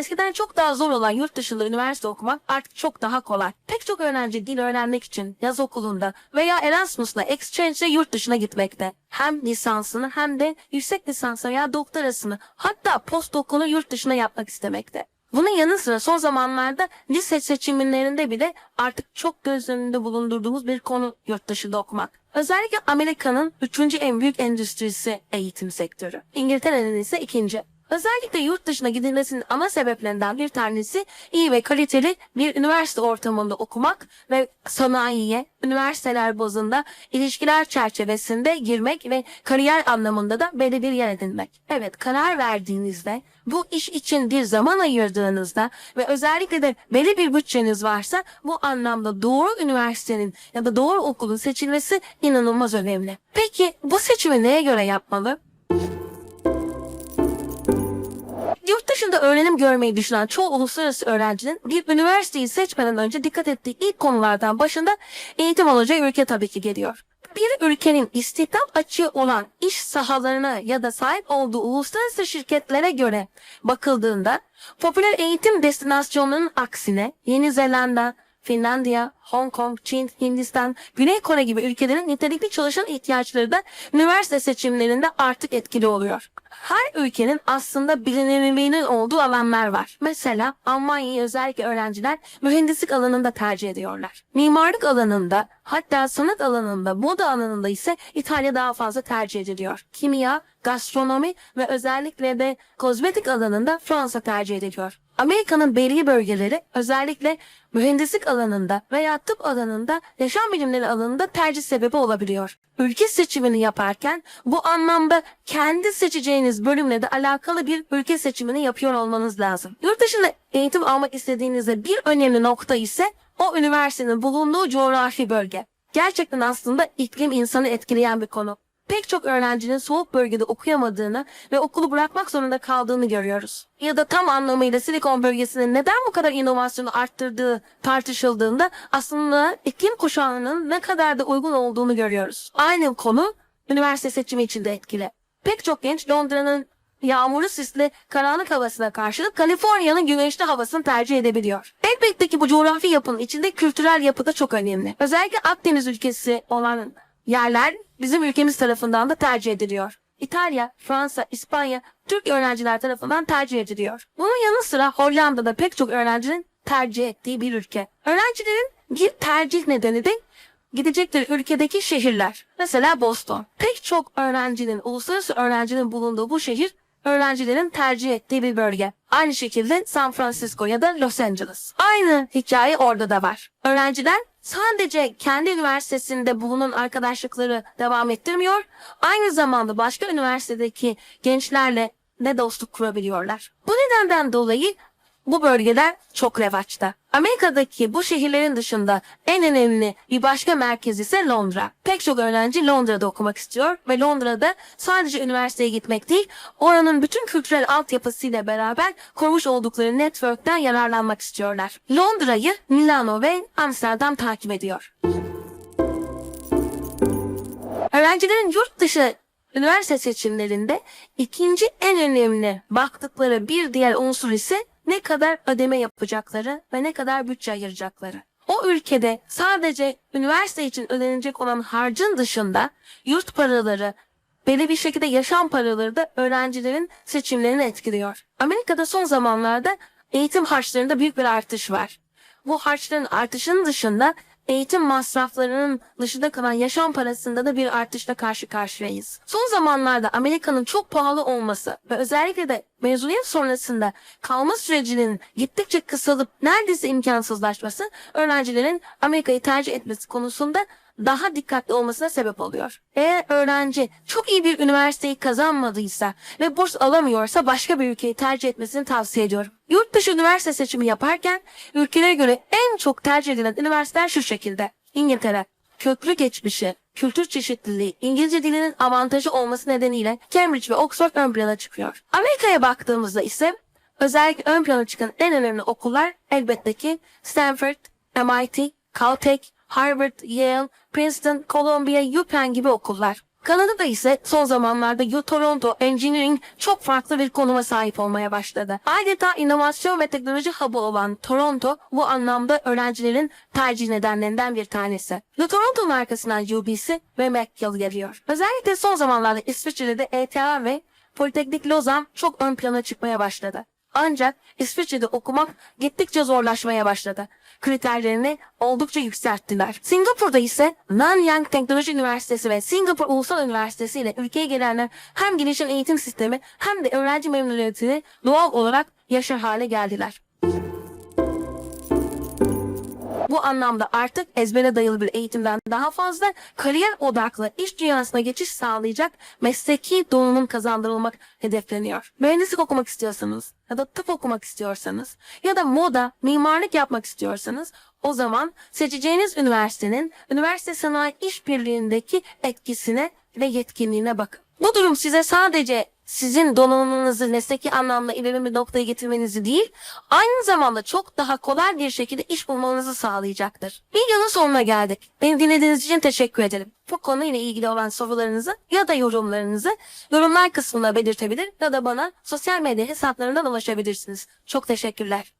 Eskiden çok daha zor olan yurt dışında üniversite okumak artık çok daha kolay. Pek çok öğrenci dil öğrenmek için yaz okulunda veya Erasmus'la exchange'le yurt dışına gitmekte. Hem lisansını hem de yüksek lisans veya doktorasını hatta postdoc'unu yurt dışına yapmak istemekte. Bunun yanı sıra son zamanlarda lise seçimlerinde bile artık çok göz önünde bulundurduğumuz bir konu yurt dışında okumak. Özellikle Amerika'nın üçüncü en büyük endüstrisi eğitim sektörü. İngiltere'nin ise ikinci. Özellikle yurt dışına gidilmesinin ana sebeplerinden bir tanesi iyi ve kaliteli bir üniversite ortamında okumak ve sanayiye, üniversiteler bazında ilişkiler çerçevesinde girmek ve kariyer anlamında da belli bir yer edinmek. Evet karar verdiğinizde bu iş için bir zaman ayırdığınızda ve özellikle de belli bir bütçeniz varsa bu anlamda doğru üniversitenin ya da doğru okulun seçilmesi inanılmaz önemli. Peki bu seçimi neye göre yapmalı? Dışında öğrenim görmeyi düşünen çoğu uluslararası öğrencinin bir üniversiteyi seçmeden önce dikkat ettiği ilk konulardan başında eğitim alacağı ülke tabii ki geliyor. Bir ülkenin istihdam açığı olan iş sahalarına ya da sahip olduğu uluslararası şirketlere göre bakıldığında popüler eğitim destinasyonlarının aksine Yeni Zelanda, Finlandiya, Hong Kong, Çin, Hindistan, Güney Kore gibi ülkelerin nitelikli çalışan ihtiyaçları da üniversite seçimlerinde artık etkili oluyor. Her ülkenin aslında bilinirliğinin olduğu alanlar var. Mesela Almanya'yı özellikle öğrenciler mühendislik alanında tercih ediyorlar. Mimarlık alanında hatta sanat alanında, moda alanında ise İtalya daha fazla tercih ediliyor. Kimya, gastronomi ve özellikle de kozmetik alanında Fransa tercih ediliyor. Amerika'nın belli bölgeleri özellikle mühendislik alanında veya tıp alanında yaşam bilimleri alanında tercih sebebi olabiliyor. Ülke seçimini yaparken bu anlamda kendi seçeceğiniz bölümle de alakalı bir ülke seçimini yapıyor olmanız lazım. Yurt dışında eğitim almak istediğinizde bir önemli nokta ise o üniversitenin bulunduğu coğrafi bölge. Gerçekten aslında iklim insanı etkileyen bir konu pek çok öğrencinin soğuk bölgede okuyamadığını ve okulu bırakmak zorunda kaldığını görüyoruz. Ya da tam anlamıyla Silikon bölgesinin neden bu kadar inovasyonu arttırdığı tartışıldığında aslında iklim kuşağının ne kadar da uygun olduğunu görüyoruz. Aynı konu üniversite seçimi için de etkili. Pek çok genç Londra'nın yağmurlu sisli karanlık havasına karşılık Kaliforniya'nın güneşli havasını tercih edebiliyor. Elbette ki bu coğrafi yapının içinde kültürel yapı da çok önemli. Özellikle Akdeniz ülkesi olan yerler bizim ülkemiz tarafından da tercih ediliyor. İtalya, Fransa, İspanya, Türk öğrenciler tarafından tercih ediliyor. Bunun yanı sıra Hollanda'da pek çok öğrencinin tercih ettiği bir ülke. Öğrencilerin bir tercih nedeni de gidecekleri ülkedeki şehirler. Mesela Boston. Pek çok öğrencinin, uluslararası öğrencinin bulunduğu bu şehir öğrencilerin tercih ettiği bir bölge. Aynı şekilde San Francisco ya da Los Angeles. Aynı hikaye orada da var. Öğrenciler sadece kendi üniversitesinde bulunan arkadaşlıkları devam ettirmiyor, aynı zamanda başka üniversitedeki gençlerle de dostluk kurabiliyorlar. Bu nedenden dolayı bu bölgeler çok revaçta. Amerika'daki bu şehirlerin dışında en önemli bir başka merkez ise Londra. Pek çok öğrenci Londra'da okumak istiyor ve Londra'da sadece üniversiteye gitmek değil, oranın bütün kültürel altyapısıyla beraber kurmuş oldukları network'ten yararlanmak istiyorlar. Londra'yı Milano ve Amsterdam takip ediyor. Öğrencilerin yurt dışı üniversite seçimlerinde ikinci en önemli baktıkları bir diğer unsur ise ne kadar ödeme yapacakları ve ne kadar bütçe ayıracakları. O ülkede sadece üniversite için ödenecek olan harcın dışında yurt paraları, belli bir şekilde yaşam paraları da öğrencilerin seçimlerini etkiliyor. Amerika'da son zamanlarda eğitim harçlarında büyük bir artış var. Bu harçların artışının dışında eğitim masraflarının dışında kalan yaşam parasında da bir artışla karşı karşıyayız. Son zamanlarda Amerika'nın çok pahalı olması ve özellikle de mezuniyet sonrasında kalma sürecinin gittikçe kısalıp neredeyse imkansızlaşması öğrencilerin Amerika'yı tercih etmesi konusunda daha dikkatli olmasına sebep oluyor. Eğer öğrenci çok iyi bir üniversiteyi kazanmadıysa ve burs alamıyorsa başka bir ülkeyi tercih etmesini tavsiye ediyorum. Yurt dışı üniversite seçimi yaparken ülkelere göre en çok tercih edilen üniversiteler şu şekilde. İngiltere, köklü geçmişi, kültür çeşitliliği, İngilizce dilinin avantajı olması nedeniyle Cambridge ve Oxford ön plana çıkıyor. Amerika'ya baktığımızda ise özellikle ön plana çıkan en önemli okullar elbette ki Stanford, MIT, Caltech, Harvard, Yale, Princeton, Columbia, UPenn gibi okullar. Kanada'da ise son zamanlarda Toronto Engineering çok farklı bir konuma sahip olmaya başladı. Adeta inovasyon ve teknoloji hub'ı olan Toronto bu anlamda öğrencilerin tercih nedenlerinden bir tanesi. U Toronto'nun arkasından UBC ve McGill geliyor. Özellikle son zamanlarda İsviçre'de ETH ve Politeknik Lozan çok ön plana çıkmaya başladı. Ancak İsviçre'de okumak gittikçe zorlaşmaya başladı. Kriterlerini oldukça yükselttiler. Singapur'da ise Nanyang Teknoloji Üniversitesi ve Singapur Ulusal Üniversitesi ile ülkeye gelenler hem gelişen eğitim sistemi hem de öğrenci memnuniyetini doğal olarak yaşar hale geldiler. Bu anlamda artık ezbere dayalı bir eğitimden daha fazla kariyer odaklı iş dünyasına geçiş sağlayacak mesleki donanım kazandırılmak hedefleniyor. Mühendislik okumak istiyorsanız ya da tıp okumak istiyorsanız ya da moda, mimarlık yapmak istiyorsanız o zaman seçeceğiniz üniversitenin üniversite sanayi işbirliğindeki etkisine ve yetkinliğine bakın. Bu durum size sadece sizin donanımınızı mesleki anlamda ileri bir noktaya getirmenizi değil, aynı zamanda çok daha kolay bir şekilde iş bulmanızı sağlayacaktır. Videonun sonuna geldik. Beni dinlediğiniz için teşekkür ederim. Bu konuyla ilgili olan sorularınızı ya da yorumlarınızı yorumlar kısmına belirtebilir ya da bana sosyal medya hesaplarından ulaşabilirsiniz. Çok teşekkürler.